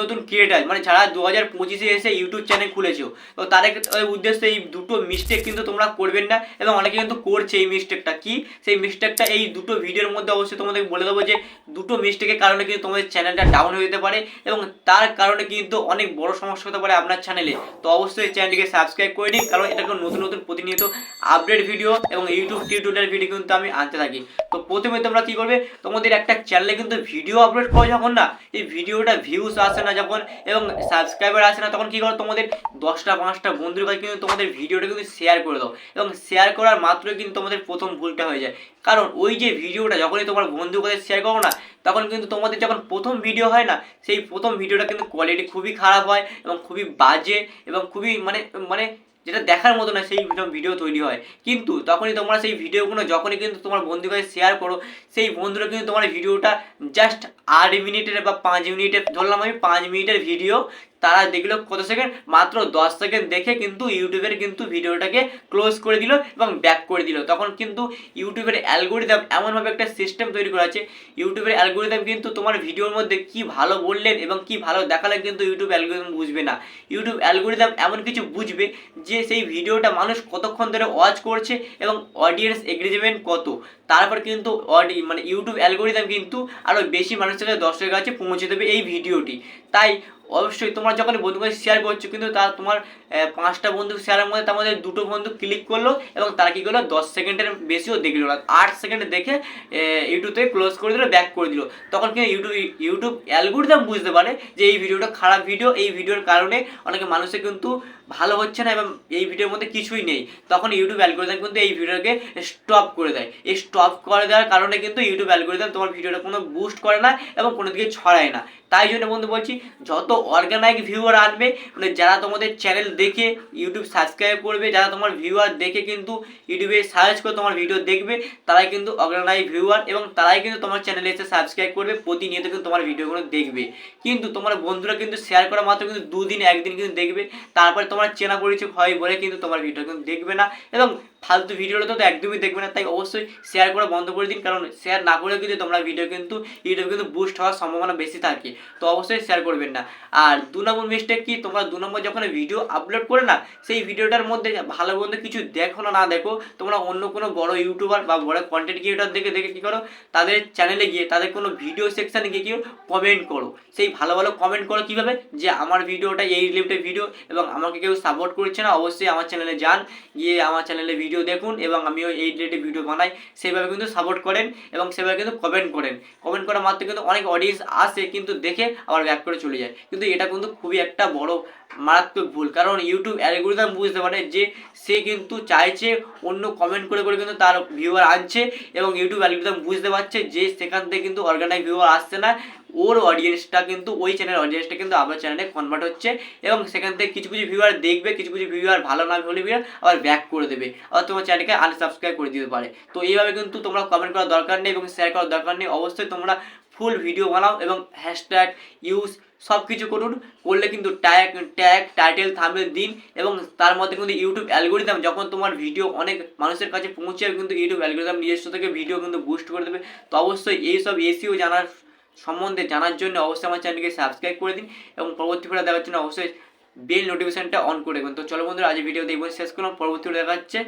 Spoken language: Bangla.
নতুন ক্রিয়েটার মানে যারা দু হাজার পঁচিশে এসে ইউটিউব চ্যানেল খুলেছো, তো তাদের উদ্দেশ্যে এই দুটো মিস্টেক কিন্তু তোমরা করবেন না এবং অনেকে কিন্তু করছে এই মিস্টেকটা কি? সেই মিস্টেকটা এই দুটো ভিডিওর মধ্যে অবশ্যই তোমাদের বলে দেবো যে, দুটো মিস্টেকের কারণে কিন্তু তোমাদের চ্যানেলটা ডাউন হয়ে যেতে পারে এবং তার কারণে কিন্তু অনেক বড় সমস্যা হতে পারে আপনার চ্যানেলে তো অবশ্যই চ্যানেলটিকে সাবস্ক্রাইব করে নিন, কারণ এটা নতুন নতুন প্রতিনিয়ত আপডেট ভিডিও এবং ইউটিউব টিউটোরিয়াল ভিডিও কিন্তু আমি আনতে থাকি। তো প্রথমে তোমরা কি করবে? তোমাদের একটা চ্যানেলে কিন্তু ভিডিও আপলোড করো যখন না, এই ভিডিওটা ভিউস আসে না, যখন এবং সাবস্ক্রাইবার আসে না, তখন কি করো, তোমাদের দশটা, পাঁচটা বন্ধুর কাছে কিন্তু তোমাদের ভিডিওটা কিন্তু শেয়ার করে দাও। এবং শেয়ার করার মাত্রই কিন্তু তোমাদের প্রথম ভুলটা হয়ে যায়। কারণ ওই যে ভিডিওটা, যখনই তোমার বন্ধুর কাছে শেয়ার করো না, তখন কিন্তু তোমাদের যখন প্রথম ভিডিও হয় না, সেই প্রথম ভিডিওটা কিন্তু কোয়ালিটি খুবই খারাপ হয় এবং খুবই বাজে এবং খুবই মানে মানে যেটা দেখার মতো না, সেই ভিডিও তৈরি হয়। কিন্তু তখনই তোমরা সেই ভিডিওগুলো যখনই কিন্তু তোমার বন্ধুর কাছে শেয়ার করো, সেই বন্ধুরা কিন্তু তোমার ভিডিওটা জাস্ট আট মিনিটের বা পাঁচ মিনিটের ধরলাম আমি পাঁচ মিনিটের ভিডিও তারা দেখল কত সেকেন্ড মাত্র দশ সেকেন্ড দেখে কিন্তু ইউটিউবের কিন্তু ভিডিওটাকে ক্লোজ করে দিল এবং ব্যাক করে দিল। তখন কিন্তু ইউটিউবের অ্যালগোরিদম এমনভাবে একটা সিস্টেম তৈরি করা আছে। ইউটিউবের অ্যালগোরিদম কিন্তু তোমার ভিডিওর মধ্যে কি ভালো বললেন এবং কি ভালো দেখালেন কিন্তু ইউটিউব অ্যালগোরিদম বুঝবে না। ইউটিউব অ্যালগোরিদম এমন কিছু বুঝবে যে সেই ভিডিওটা মানুষ কতক্ষণ ধরে ওয়াচ করছে এবং অডিয়েন্স এগ্রিজমেন্ট কত। তারপর কিন্তু অডি মানে ইউটিউব অ্যালগোরিদম কিন্তু আরও বেশি মানুষের দর্শকের কাছে পৌঁছে দেবে এই ভিডিওটি। তাই অবশ্যই তোমরা যখন বন্ধুর কাছে শেয়ার করছ কিন্তু তা তোমার পাঁচটা বন্ধু শেয়ারের মধ্যে তার মধ্যে দুটো বন্ধু ক্লিক করল এবং তারা কী করল? দশ সেকেন্ডের বেশিও দেখল না। আট সেকেন্ড দেখে ইউটিউব থেকে ক্লোজ করে দিল ব্যাক করে দিল। তখন কিন্তু ইউটিউব ইউটিউব অ্যালগোরিদম বুঝতে পারে যে এই ভিডিওটা খারাপ ভিডিও এই ভিডিওর কারণে অনেকে মানুষের কিন্তু ভালো হচ্ছে না এবং এই ভিডিওর মধ্যে কিছুই নেই। তখন ইউটিউব অ্যালগোরিদম কিন্তু এই ভিডিওকে স্টপ করে দেয়। এই স্টপ করে দেওয়ার কারণে কিন্তু ইউটিউব অ্যালগোরিদম তোমার ভিডিওটা কোনো বুস্ট করে না এবং কোনো দিকে ছড়ায় না। তাই জন্য বন্ধু বলছি, যত অর্গানাইক ভিউয়ার আসবে মানে যারা তোমাদের চ্যানেল দেখে ইউটিউব সাবস্ক্রাইব করবে, যারা তোমার ভিউয়ার দেখে কিন্তু ইউটিউবে সার্চ করে তোমার ভিডিও দেখবে, তারাই কিন্তু অর্গানাইজ ভিউয়ার এবং তারাই কিন্তু তোমার চ্যানেলে এসে সাবস্ক্রাইব করবে, প্রতিনিয়ত কিন্তু তোমার ভিডিওগুলো দেখবে। কিন্তু তোমার বন্ধুরা কিন্তু শেয়ার করা মাত্র কিন্তু দুদিন, একদিন কিন্তু দেখবে, তারপরে তোমার চেনা পরিচয় হয় বলে কিন্তু তোমার ভিডিও কিন্তু দেখবে না। এবং ফালতু ভিডিওটা তো একদমই দেখবে না, তাই অবশ্যই শেয়ার করা বন্ধ করে দিন, কারণ শেয়ার না করে কিন্তু তোমরা ভিডিও কিন্তু ইউটিউব কিন্তু বুস্ট হওয়ার সম্ভাবনা বেশি থাকে, তো অবশ্যই শেয়ার করবেন না। আর দু নম্বর মিস্টেক কি, তোমরা দু নম্বর যখন ভিডিও আপলোড করে না, সেই ভিডিওটার মধ্যে ভালো মন্দ কিছু দেখো না না দেখো, তোমরা অন্য কোনো বড় ইউটিউবার বা বড় কন্টেন্ট ক্রিয়েটার দেখে দেখে কী করো, তাদের চ্যানেলে গিয়ে, তাদের কোনো ভিডিও সেকশানে গিয়ে কেউ কমেন্ট করো। সেই ভালো ভালো কমেন্ট করো কীভাবে? যে আমার ভিডিওটা এই রিলেটেড ভিডিও এবং আমাকে কেউ সাপোর্ট করছে না, অবশ্যই আমার চ্যানেলে যান, গিয়ে আমার চ্যানেলে ভিডিও দেখুন এবং আমিও এই রিলেটেড ভিডিও বানাই। সেইভাবে কিন্তু সাপোর্ট করেন এবং সেভাবে কিন্তু কমেন্ট করেন। কমেন্ট করার মাত্র কিন্তু অনেক অডিয়েন্স আসে কিন্তু দেখে আবার ব্যাক করে চলে যায়। কিন্তু এটা কিন্তু খুবই একটা বড় মারাত্মক ভুল। কারণ ইউটিউব অ্যালগোরিদম বুঝতে পারে যে সে কিন্তু চাইছে অন্য কমেন্ট করে করে কিন্তু তার ভিউয়ার আনছে এবং ইউটিউব অ্যালগোরিদম বুঝতে পারছে যে সেখান থেকে কিন্তু অর্গানাইজ ভিউয়ার আসছে না। ওর অডিয়েন্সটা কিন্তু, ওই চ্যানেল অডিয়েন্সটা কিন্তু আমার চ্যানেলে কনভার্ট হচ্ছে এবং সেখান থেকে কিছু কিছু ভিউয়ার দেখবে, কিছু কিছু ভিউয়ার ভালো না হলে ভিউয়ার আবার ব্যাক করে দেবে আবার তোমার চ্যানেলকে আনসাবস্ক্রাইব করে দিতে পারে। তো এইভাবে কিন্তু তোমরা কমেন্ট করার দরকার নেই এবং শেয়ার করার দরকার নেই। অবশ্যই তোমরা ফুল ভিডিও বানাও এবং হ্যাশট্যাগ ইউজ সব কিছু করুন। করলে কিন্তু ট্যাগ ট্যাগ টাইটেল থামবেল দিন এবং তার মধ্যে কিন্তু ইউটিউব অ্যালগোরিদম যখন তোমার ভিডিও অনেক মানুষের কাছে পৌঁছে কিন্তু ইউটিউব অ্যালগোরিদম নিজস্ব থেকে ভিডিও কিন্তু বুস্ট করে দেবে। তো অবশ্যই এইসব এসিও জানার সম্বন্ধে জানার জন্য অবশ্যই আমার চ্যানেলকে সাবস্ক্রাইব করে দিন এবং পরবর্তী ভিডিও দেখার জন্য অবশ্যই বেল নোটিফিকেশনটা অন করে দেবেন তো চলো বন্ধুরা আজ ভিডিও দেখবেন শেষ করলাম। পরবর্তী ভিডিও দেখা হচ্ছে